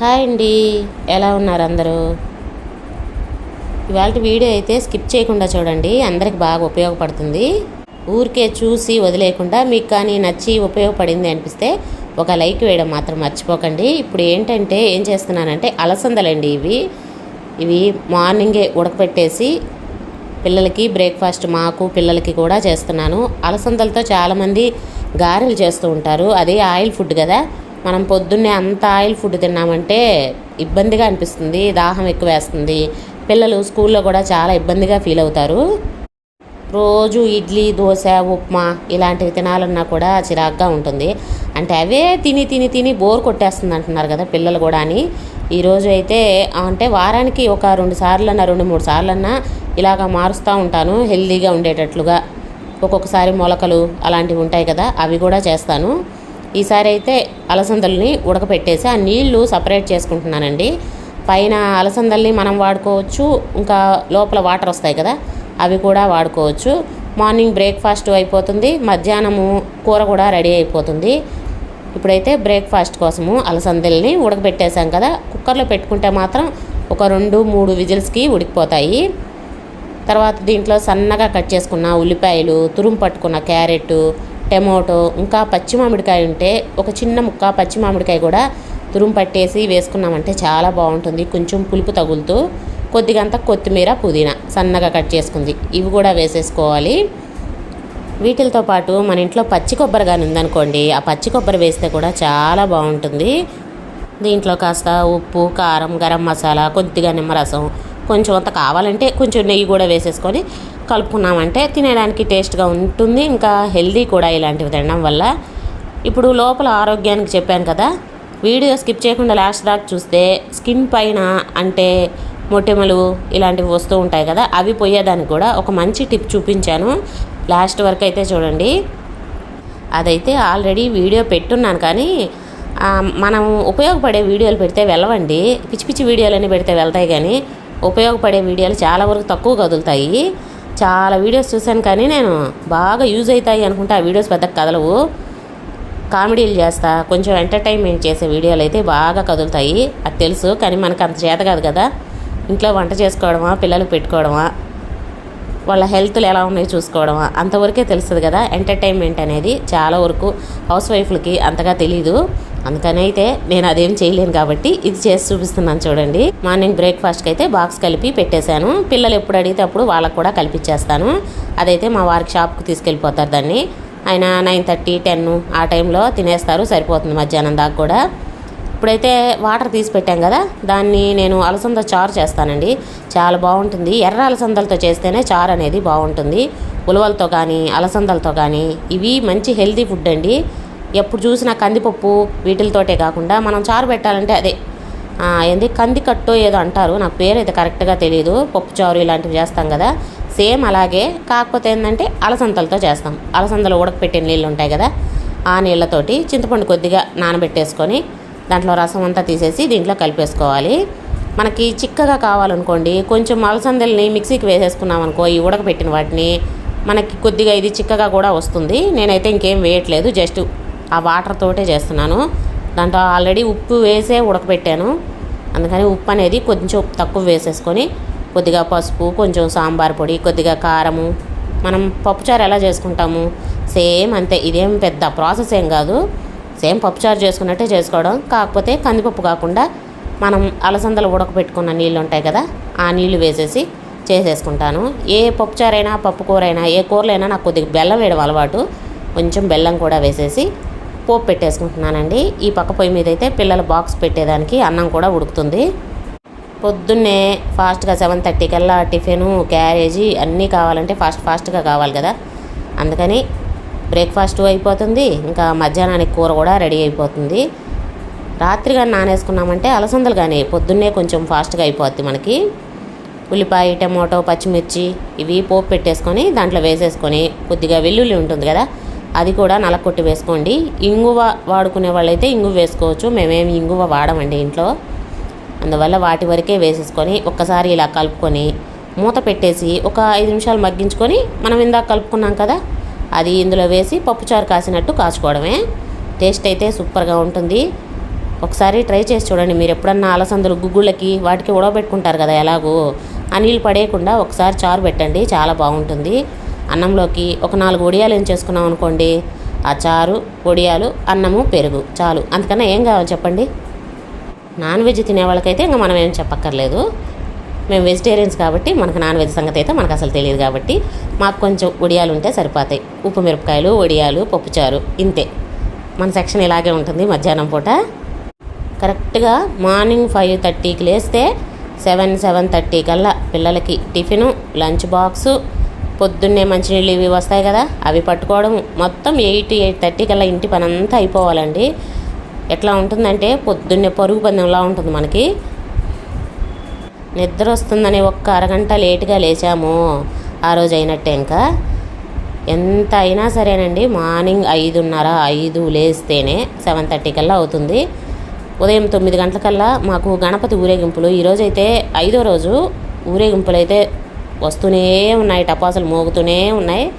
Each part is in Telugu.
హాయ్ అండి. ఎలా ఉన్నారు అందరూ? ఇవాళ వీడియో అయితే స్కిప్ చేయకుండా చూడండి. అందరికి బాగా ఉపయోగపడుతుంది. ఊరికే చూసి వదిలేయకుండా మీకు కానీ నచ్చి ఉపయోగపడింది అనిపిస్తే ఒక లైక్ వేయడం మాత్రం మర్చిపోకండి. ఇప్పుడు ఏంటంటే ఏం చేస్తున్నానంటే అలసందలండి ఇవి. ఇవి మార్నింగే ఉడకపెట్టేసి పిల్లలకి బ్రేక్ఫాస్ట్ మాకు పిల్లలకి కూడా చేస్తున్నాను. అలసందలతో చాలామంది గారెలు చేస్తూ ఉంటారు. అదే ఆయిల్ ఫుడ్ కదా. మనం పొద్దున్నే అంత ఆయిల్ ఫుడ్ తిన్నామంటే ఇబ్బందిగా అనిపిస్తుంది దాహం ఎక్కువ వేస్తుంది. పిల్లలు స్కూల్లో కూడా చాలా ఇబ్బందిగా ఫీల్ అవుతారు. రోజు ఇడ్లీ దోశ ఉప్మా ఇలాంటివి తినాలన్నా కూడా చిరాగ్గా ఉంటుంది. అంటే అవే తిని తిని తిని బోర్ కొట్టేస్తుంది అంటున్నారు కదా పిల్లలు కూడా అని. ఈరోజు అయితే అంటే వారానికి ఒక రెండు సార్లన్నా రెండు మూడు సార్లన్నా ఇలాగ మారుస్తూ ఉంటాను హెల్దీగా ఉండేటట్లుగా. ఒక్కొక్కసారి మొలకలు అలాంటివి ఉంటాయి కదా అవి కూడా చేస్తాను. ఈసారి అయితే అలసందల్ని ఉడకపెట్టేసి ఆ నీళ్ళు సపరేట్ చేసుకుంటున్నానండి. పైన అలసందల్ని మనం వాడుకోవచ్చు ఇంకా లోపల వాటర్ వస్తాయి కదా అవి కూడా వాడుకోవచ్చు. మార్నింగ్ బ్రేక్ఫాస్ట్ అయిపోతుంది మధ్యాహ్నము కూర కూడా రెడీ అయిపోతుంది. ఇప్పుడైతే బ్రేక్ఫాస్ట్ కోసము అలసందల్ని ఉడకబెట్టేసాం కదా కుక్కర్లో పెట్టుకుంటే మాత్రం ఒక రెండు మూడు విజిల్స్కి ఉడికిపోతాయి. తర్వాత దీంట్లో సన్నగా కట్ చేసుకున్న ఉల్లిపాయలు తురుము పట్టుకున్న క్యారెట్ టమోటో ఇంకా పచ్చి మామిడికాయ ఉంటే ఒక చిన్న ముక్క పచ్చి మామిడికాయ కూడా తురుము పట్టేసి వేసుకున్నామంటే చాలా బాగుంటుంది. కొంచెం పులుపు తగులుతూ కొద్దిగంత కొత్తిమీర పుదీనా సన్నగా కట్ చేసుకుంది. ఇవి కూడా వేసేసుకోవాలి. వీటితో పాటు మన ఇంట్లో పచ్చి కొబ్బరి కానీ ఉందనుకోండి ఆ పచ్చి కొబ్బరి వేస్తే కూడా చాలా బాగుంటుంది. దీంట్లో కాస్త ఉప్పు కారం గరం మసాలా కొద్దిగా నిమ్మరసం కొంచెం అంత కావాలంటే కొంచెం నెయ్యి కూడా వేసేసుకొని కలుపుకున్నామంటే తినడానికి టేస్ట్గా ఉంటుంది. ఇంకా హెల్దీ కూడా ఇలాంటివి తినడం వల్ల. ఇప్పుడు లోపల ఆరోగ్యానికి చెప్పాను కదా వీడియో స్కిప్ చేయకుండా లాస్ట్ దాకా చూస్తే స్కిన్ పైన అంటే మొటిమలు ఇలాంటివి వస్తూ ఉంటాయి కదా అవి పోయేదానికి కూడా ఒక మంచి టిప్ చూపించాను. లాస్ట్ వరకు అయితే చూడండి. అదైతే ఆల్రెడీ వీడియో పెట్టున్నాను కానీ మనం ఉపయోగపడే వీడియోలు పెడితే వెళ్ళవండి. పిచ్చి పిచ్చి వీడియోలన్నీ పెడితే వెళ్తాయి కానీ ఉపయోగపడే వీడియోలు చాలా వరకు తక్కువ కదులుతాయి. చాలా వీడియోస్ చూశాను కానీ నేను బాగా యూజ్ అవుతాయి అనుకుంటే. ఆ వీడియోస్ పెద్ద కదలవు. కామెడీలు చేస్తా కొంచెం ఎంటర్టైన్మెంట్ చేసే వీడియోలు అయితే బాగా కదులుతాయి. అది తెలుసు కానీ మనకు అంత చేత కాదు కదా. ఇంట్లో వంట చేసుకోవడమా పిల్లలు పెట్టుకోవడమా వాళ్ళ హెల్త్లు ఎలా ఉన్నాయో చూసుకోవడం అంతవరకే తెలుస్తుంది కదా. ఎంటర్టైన్మెంట్ అనేది చాలా వరకు హౌస్ వైఫ్లకి అంతగా తెలీదు. అందుకని అయితే నేను అదేం చేయలేను కాబట్టి ఇది చేసి చూపిస్తున్నాను చూడండి. మార్నింగ్ బ్రేక్ఫాస్ట్కి అయితే బాక్స్ కలిపి పెట్టేశాను. పిల్లలు ఎప్పుడు అడిగితే అప్పుడు వాళ్ళకు కూడా కలిపిచ్చేస్తాను. అదైతే మా వారికి షాప్కి తీసుకెళ్ళిపోతారు దాన్ని. ఆయన నైన్ థర్టీ టెన్ ఆ టైంలో తినేస్తారు. సరిపోతుంది మధ్యాహ్నం దాకా కూడా. ఇప్పుడైతే వాటర్ తీసి పెట్టాం కదా దాన్ని నేను అలసంద చారు చేస్తానండి. చాలా బాగుంటుంది. ఎర్ర అలసందలతో చేస్తేనే చారు అనేది బాగుంటుంది. ఉలవలతో కానీ అలసందలతో కానీ ఇవి మంచి హెల్తీ ఫుడ్ అండి. ఎప్పుడు చూసినా కందిపప్పు వీటితోటే కాకుండా మనం చారు పెట్టాలంటే అదే ఏంది కంది కట్టు ఏదో అంటారు. నాకు పేరు అయితే కరెక్ట్గా తెలియదు పప్పు చారు ఇలాంటివి చేస్తాం కదా. సేమ్ అలాగే కాకపోతే ఏంటంటే అలసందలతో చేస్తాం. అలసందలు ఉడకపెట్టిన నీళ్ళు ఉంటాయి కదా ఆ నీళ్ళతోటి చింతపండు కొద్దిగా నానబెట్టేసుకొని దాంట్లో రసం అంతా తీసేసి దీంట్లో కలిపేసుకోవాలి. మనకి చిక్కగా కావాలనుకోండి కొంచెం అలసందల్ని మిక్సీకి వేసేసుకున్నాం అనుకో ఈ ఉడకపెట్టిన వాటిని మనకి కొద్దిగా ఇది చిక్కగా కూడా వస్తుంది. నేనైతే ఇంకేం వేయట్లేదు జస్ట్ ఆ వాటర్ తోటే చేస్తున్నాను. దాంట్లో ఆల్రెడీ ఉప్పు వేసే ఉడకపెట్టాను అందుకని ఉప్పు అనేది కొంచెం తక్కువ వేసేసుకొని కొద్దిగా పసుపు కొంచెం సాంబార్ పొడి కొద్దిగా కారము మనం పప్పుచారు ఎలా చేసుకుంటాము? సేమ్ అంతే ఇదేం పెద్ద ప్రాసెస్ ఏం కాదు. సేమ్ పప్పుచారు చేసుకున్నట్టే చేసుకోవడం. కాకపోతే కందిపప్పు కాకుండా మనం అలసందలు ఉడకపెట్టుకున్న నీళ్ళు ఉంటాయి కదా ఆ నీళ్ళు వేసేసి చేసేసుకుంటాను. ఏ పప్పుచారైనా పప్పు కూరైనా ఏ కూరలైనా నాకు కొద్దిగా బెల్లం వేయడం అలవాటు. కొంచెం బెల్లం కూడా వేసేసి పోపు పెట్టేసుకుంటున్నానండి. ఈ పక్క పొయ్యి మీద అయితే పిల్లల బాక్స్ పెట్టేదానికి అన్నం కూడా ఉడుకుతుంది. పొద్దున్నే ఫాస్ట్గా సెవెన్ థర్టీ కల్లా టిఫిను క్యారేజీ అన్నీ కావాలంటే ఫాస్ట్ ఫాస్ట్గా కావాలి కదా. అందుకని బ్రేక్ఫాస్ట్ అయిపోతుంది ఇంకా మధ్యాహ్నానికి కూర కూడా రెడీ అయిపోతుంది. రాత్రి కానీ నానేసుకున్నామంటే అలసందలు కానీ పొద్దున్నే కొంచెం ఫాస్ట్గా అయిపోద్ది మనకి. ఉల్లిపాయ టమోటో పచ్చిమిర్చి ఇవి పోపు పెట్టేసుకొని దాంట్లో వేసేసుకొని కొద్దిగా వెల్లుల్లి ఉంటుంది కదా అది కూడా నలకొట్టి వేసుకోండి. ఇంగువ వాడుకునే వాళ్ళైతే ఇంగువ వేసుకోవచ్చు మేమేమి ఇంగువ వాడమండి ఇంట్లో. అందువల్ల వాటి వరకే వేసేసుకొని ఒక్కసారి ఇలా కలుపుకొని మూత పెట్టేసి ఒక ఐదు నిమిషాలు మగ్గించుకొని మనం ఇందాక కలుపుకున్నాం కదా అది ఇందులో వేసి పప్పుచారు కాసినట్టు కాచుకోవడమే. టేస్ట్ అయితే సూపర్గా ఉంటుంది. ఒకసారి ట్రై చేసి చూడండి. మీరు ఎప్పుడన్నా అలసందలు గుగ్గుళ్ళకి వాటికి ఉడవబెట్టుకుంటారు కదా ఎలాగో? ఆ నీళ్ళు పడేయకుండా ఒకసారి చారు పెట్టండి. చాలా బాగుంటుంది. అన్నంలోకి ఒక నాలుగు వడియాలు ఏం చేసుకున్నాం అనుకోండి. ఆ చారు వడియాలు అన్నము పెరుగు చాలు. అందుకన్నా ఏం కావాలి చెప్పండి? నాన్ వెజ్ తినే వాళ్ళకైతే ఇంకా మనం ఏం చెప్పక్కర్లేదు. మేము వెజిటేరియన్స్ కాబట్టి మనకు నాన్ వెజ్ సంగతి అయితే మనకు అసలు తెలియదు కాబట్టి మాకు కొంచెం వడియాలు ఉంటే సరిపోతాయి. ఉప్పు మిరపకాయలు వడియాలు పప్పుచారు ఇంతే. మన సెక్షన్ ఇలాగే ఉంటుంది మధ్యాహ్నం పూట. కరెక్ట్గా మార్నింగ్ ఫైవ్ థర్టీకి లేస్తే సెవెన్ సెవెన్ థర్టీ కల్లా పిల్లలకి టిఫిను లంచ్ బాక్సు పొద్దున్నే మంచినీళ్ళు ఇవి వస్తాయి కదా అవి పట్టుకోవడం మొత్తం ఎయిట్ ఎయిట్ థర్టీ కల్లా ఇంటి పని అంతా అయిపోవాలండి. ఎట్లా ఉంటుందంటే పొద్దున్నే పరుగు పందెంలా ఉంటుంది మనకి. నిద్ర వస్తుందని ఒక్క అరగంట లేటుగా లేచాము. ఆ రోజు అయినట్టే ఇంకా. ఎంత అయినా సరేనండి మార్నింగ్ ఐదున్నర ఐదు లేస్తేనే సెవెన్ థర్టీ కల్లా అవుతుంది. ఉదయం తొమ్మిది గంటలకల్లా మాకు గణపతి ఊరేగింపులు. ఈరోజు అయితే ఐదో రోజు ఊరేగింపులు అయితే వస్తూనే ఉన్నాయి టపాసులు మోగుతూనే ఉన్నాయి.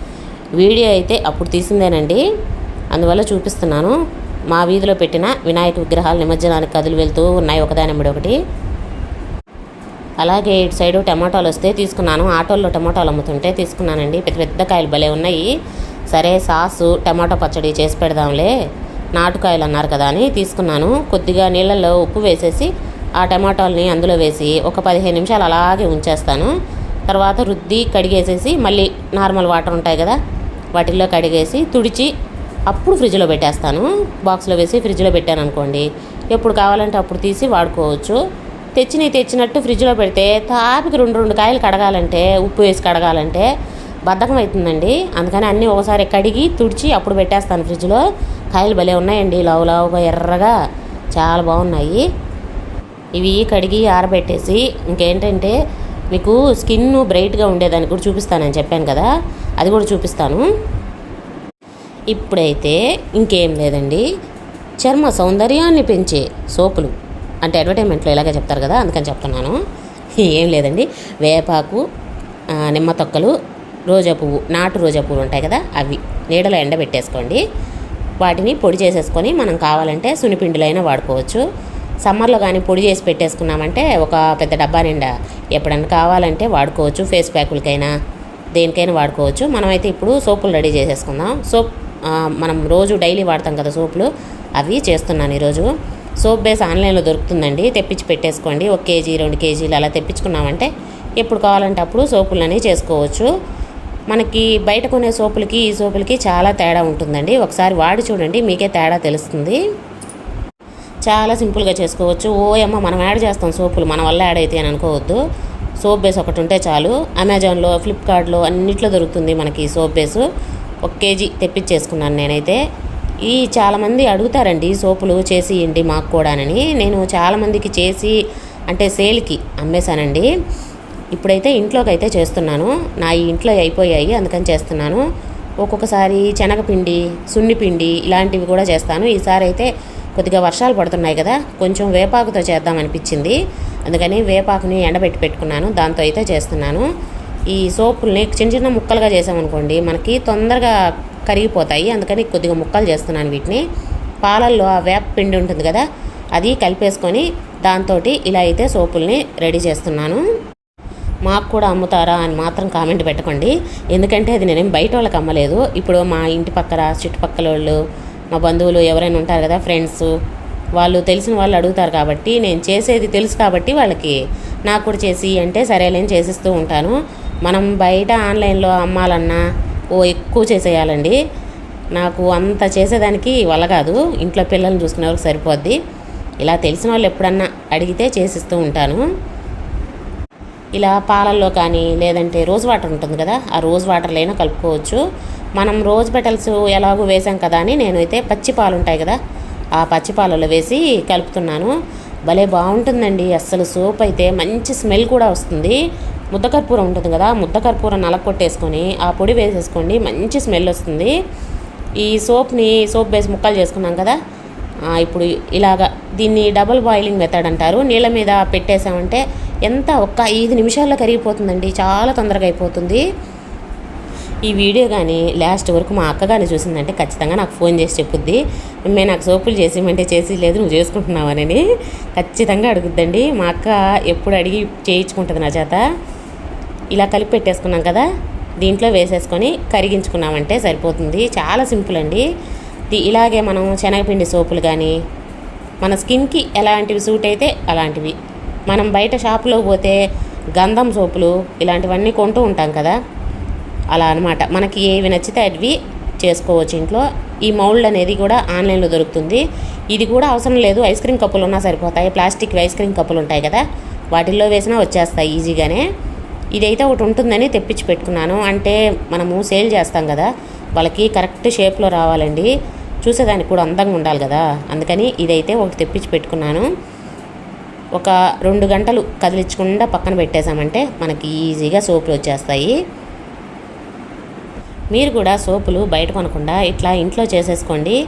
వీడియో అయితే అప్పుడు తీసిందేనండి. అందువల్ల చూపిస్తున్నాను. మా వీధిలో పెట్టిన వినాయక విగ్రహాలు నిమజ్జనానికి కదులు వెళ్తూ ఉన్నాయి ఒకదాని ఒకటి. అలాగే ఇటు సైడ్ టమాటాలు వస్తే తీసుకున్నాను. ఆటోల్లో టమాటాలు అమ్ముతుంటే తీసుకున్నానండి. పెద్ద పెద్ద కాయలు భలే ఉన్నాయి. సరే సాసు టమాటో పచ్చడి చేసి పెడదాంలే. నాటుకాయలు అన్నారు కదా అని తీసుకున్నాను. కొద్దిగా నీళ్ళల్లో ఉప్పు వేసేసి ఆ టమాటాలని అందులో వేసి ఒక పదిహేను నిమిషాలు అలాగే ఉంచేస్తాను. తర్వాత రుద్ది కడిగేసేసి మళ్ళీ నార్మల్ వాటర్ ఉంటాయి కదా వాటిల్లో కడిగేసి తుడిచి అప్పుడు ఫ్రిడ్జ్లో పెట్టేస్తాను. బాక్స్లో వేసి ఫ్రిడ్జ్లో పెట్టాను అనుకోండి. ఎప్పుడు కావాలంటే అప్పుడు తీసి వాడుకోవచ్చు. తెచ్చినవి తెచ్చినట్టు ఫ్రిడ్జ్లో పెడితే తాపికి రెండు రెండు కాయలు కడగాలంటే ఉప్పు వేసి కడగాలంటే బద్ధకం అవుతుందండి అందుకని అన్నీ ఒకసారి కడిగి తుడిచి అప్పుడు పెట్టేస్తాను ఫ్రిడ్జ్లో. కాయలు భలే ఉన్నాయండి. లావు లావుగా ఎర్రగా చాలా బాగున్నాయి. ఇవి కడిగి ఆరబెట్టేసి ఇంకేంటంటే మీకు స్కిన్ బ్రైట్గా ఉండేదాన్ని కూడా చూపిస్తానని చెప్పాను కదా. అది కూడా చూపిస్తాను. ఇప్పుడైతే ఇంకేం లేదండి. చర్మ సౌందర్యాన్ని పెంచే సోపులు. అంటే అడ్వర్టైజ్మెంట్లో ఇలాగే చెప్తారు కదా అందుకని చెప్తున్నాను. ఏం లేదండి. వేపాకు నిమ్మ తొక్కలు రోజా పువ్వు నాటు రోజా పువ్వులు ఉంటాయి కదా అవి నీడలో ఎండబెట్టేసుకోండి. వాటిని పొడి చేసేసుకొని మనం కావాలంటే సునిపిండిలో అయినా వాడుకోవచ్చు. సమ్మర్లో కానీ పొడి చేసి పెట్టేసుకున్నామంటే ఒక పెద్ద డబ్బా నిండా ఎప్పుడన్నా కావాలంటే వాడుకోవచ్చు. ఫేస్ ప్యాకులకైనా దేనికైనా వాడుకోవచ్చు. మనమైతే ఇప్పుడు సోపులు రెడీ చేసేసుకుందాం. సోప్ మనం రోజు డైలీ వాడతాం కదా సోపులు అవి చేస్తున్నాను ఈరోజు. సోప్ బేస్ ఆన్లైన్లో దొరుకుతుందండి. తెప్పించి పెట్టేసుకోండి. ఒక కేజీ రెండు కేజీలు అలా తెప్పించుకున్నామంటే ఎప్పుడు కావాలంటే అప్పుడు సోపులని చేసుకోవచ్చు. మనకి బయట కొనే సోపులకి ఈ సోపులకి చాలా తేడా ఉంటుందండి. ఒకసారి వాడి చూడండి మీకే తేడా తెలుస్తుంది. చాలా సింపుల్గా చేసుకోవచ్చు. ఓ మనం యాడ్ చేస్తాం సోపులు మన వల్ల యాడ్ అయితే అని అనుకోవద్దు. సోప్ బేస్ ఒకటి ఉంటే చాలు. అమెజాన్లో ఫ్లిప్కార్ట్లో అన్నిట్లో దొరుకుతుంది మనకి సోప్ బేసు. ఒక కేజీ తెప్పించేసుకున్నాను నేనైతే. ఈ చాలామంది అడుగుతారండి సోపులు చేసి ఇవ్వండి మాకు కూడానని. నేను చాలామందికి చేసి అంటే సేల్కి అమ్మేశానండి. ఇప్పుడైతే ఇంట్లోకి అయితే చేస్తున్నాను. నా ఈ ఇంట్లో అయిపోయాయి అందుకని చేస్తున్నాను. ఒక్కొక్కసారి శనగపిండి సున్నిపిండి ఇలాంటివి కూడా చేస్తాను. ఈసారి అయితే కొద్దిగా వర్షాలు పడుతున్నాయి కదా కొంచెం వేపాకుతో చేద్దాం అనిపించింది. అందుకని వేపాకుని ఎండబెట్టి పెట్టుకున్నాను దాంతో అయితే చేస్తున్నాను. ఈ సోపుల్ని చిన్న చిన్న ముక్కలుగా చేసామనుకోండి మనకి తొందరగా కరిగిపోతాయి. అందుకని కొద్దిగా ముక్కలు చేస్తున్నాను వీటిని. పాలల్లో ఆ వేప పిండి ఉంటుంది కదా అది కలిపేసుకొని దాంతో ఇలా అయితే సోపుల్ని రెడీ చేస్తున్నాను. మాకు కూడా అమ్ముతారా అని మాత్రం కామెంట్ పెట్టకండి. ఎందుకంటే అది నేనేం బయట వాళ్ళకి అమ్మలేదు. ఇప్పుడు మా ఇంటి పక్కన చుట్టుపక్కల వాళ్ళు మా బంధువులు ఎవరైనా ఉంటారు కదా ఫ్రెండ్స్ వాళ్ళు తెలిసిన వాళ్ళు అడుగుతారు కాబట్టి నేను చేసేది తెలుసు కాబట్టి వాళ్ళకి నాకు కూడా చేసి అంటే సరేలేని చేసిస్తూ ఉంటాను. మనం బయట ఆన్లైన్లో అమ్మాలన్నా ఓ ఎక్కువ చేసేయాలండి. నాకు అంత చేసేదానికి వల్ల కాదు. ఇంట్లో పిల్లల్ని చూసుకునే వరకు సరిపోద్ది. ఇలా తెలిసిన వాళ్ళు ఎప్పుడన్నా అడిగితే చేసిస్తూ ఉంటాను. ఇలా పాలల్లో కానీ లేదంటే రోజ్ వాటర్ ఉంటుంది కదా ఆ రోజ్ వాటర్లో అయినా కలుపుకోవచ్చు. మనం రోజ్ పెటల్స్ ఎలాగో వేసాం కదా అని నేనైతే పచ్చి పాలు ఉంటాయి కదా ఆ పచ్చి పాలలో వేసి కలుపుతున్నాను. భలే బాగుంటుందండి. అస్సలు సోప్ అయితే మంచి స్మెల్ కూడా వస్తుంది. ముద్దకర్పూరం ఉంటుంది కదా ముద్దకర్పూరం నలకొట్టేసుకొని ఆ పొడి వేసేసుకోండి మంచి స్మెల్ వస్తుంది. ఈ సోప్ని సోప్ వేసి ముక్కలు చేసుకున్నాం కదా ఇప్పుడు ఇలాగా దీన్ని డబుల్ బాయిలింగ్ మెథడ్ అంటారు. నీళ్ళ మీద పెట్టేసామంటే ఎంత ఒక్క ఐదు నిమిషాల్లో కరిగిపోతుందండి చాలా తొందరగా అయిపోతుంది. ఈ వీడియో కానీ లాస్ట్ వరకు మా అక్క కానీ చూసిందంటే ఖచ్చితంగా నాకు ఫోన్ చేసి చెప్పుద్ది. మేము నాకు సోపులు చేసి చేసి లేదు నువ్వు చేసుకుంటున్నావని ఖచ్చితంగా అడుగుద్దండి. మా అక్క ఎప్పుడు అడిగి చేయించుకుంటుంది నా చేత. ఇలా కలిపి పెట్టేసుకున్నాం కదా దీంట్లో వేసేసుకొని కరిగించుకున్నామంటే సరిపోతుంది. చాలా సింపుల్ అండి. ఇలాగే మనం శనగపిండి సోపులు కానీ మన స్కిన్కి ఎలాంటివి సూట్ అయితే అలాంటివి. మనం బయట షాపులో పోతే గంధం సోపులు ఇలాంటివన్నీ కొంటూ ఉంటాం కదా. అలా అనమాట మనకి ఏవి నచ్చితే అవి చేసుకోవచ్చు ఇంట్లో. ఈ మౌల్డ్ అనేది కూడా ఆన్లైన్లో దొరుకుతుంది. ఇది కూడా అవసరం లేదు. ఐస్ క్రీమ్ కప్పులు ఉన్నా సరిపోతాయి. ప్లాస్టిక్ ఐస్ క్రీమ్ కప్పులు ఉంటాయి కదా. వాటిల్లో వేసినా వచ్చేస్తాయి ఈజీగానే. ఇదైతే ఒకటి ఉంటుందని తెప్పించి పెట్టుకున్నాను. అంటే మనము సేల్ చేస్తాం కదా వాళ్ళకి కరెక్ట్ షేప్లో రావాలండి. చూసేదానికి కూడా అందంగా ఉండాలి కదా. అందుకని ఇదైతే ఒకటి తెప్పించి పెట్టుకున్నాను. ఒక రెండు గంటలు కదిలించకుండా పక్కన పెట్టేశామంటే మనకి ఈజీగా సోపులు వచ్చేస్తాయి. మీరు కూడా సోపులు బయట కొనకుండా ఇట్లా ఇంట్లో చేసేసుకోండి.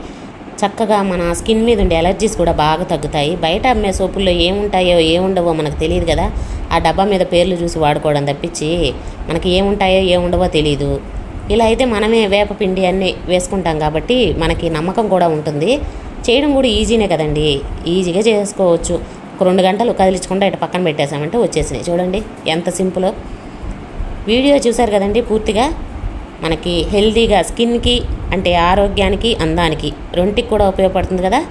చక్కగా మన స్కిన్ మీద ఉండే ఎలర్జీస్ కూడా బాగా తగ్గుతాయి. బయట అమ్మే సోపుల్లో ఏముంటాయో ఏముండవో మనకు తెలియదు కదా. ఆ డబ్బా మీద పేర్లు చూసి వాడుకోవడం తప్పించి మనకి ఏముంటాయో ఏముండవో తెలియదు ఇలా అయితే మనమే వేపపిండి అన్నీ వేసుకుంటాం కాబట్టి మనకి నమ్మకం కూడా ఉంటుంది. చేయడం కూడా ఈజీనే కదండి. ఈజీగా చేసుకోవచ్చు. ఒక రెండు గంటలు కదిలించకుండా ఇటు పక్కన పెట్టేసామంటే వచ్చేసినాయి. చూడండి ఎంత సింపులో. వీడియో చూశారు కదండి పూర్తిగా? మనకి హెల్తీగా స్కిన్కి అంటే ఆరోగ్యానికి అందానికి రెంటికి కూడా ఉపయోగపడుతుంది కదా?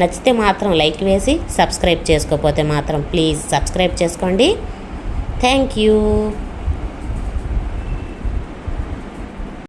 నచ్చితే మాత్రం లైక్ వేసి సబ్స్క్రైబ్ చేసుకోకపోతే మాత్రం ప్లీజ్ సబ్స్క్రైబ్ చేసుకోండి. Thank you.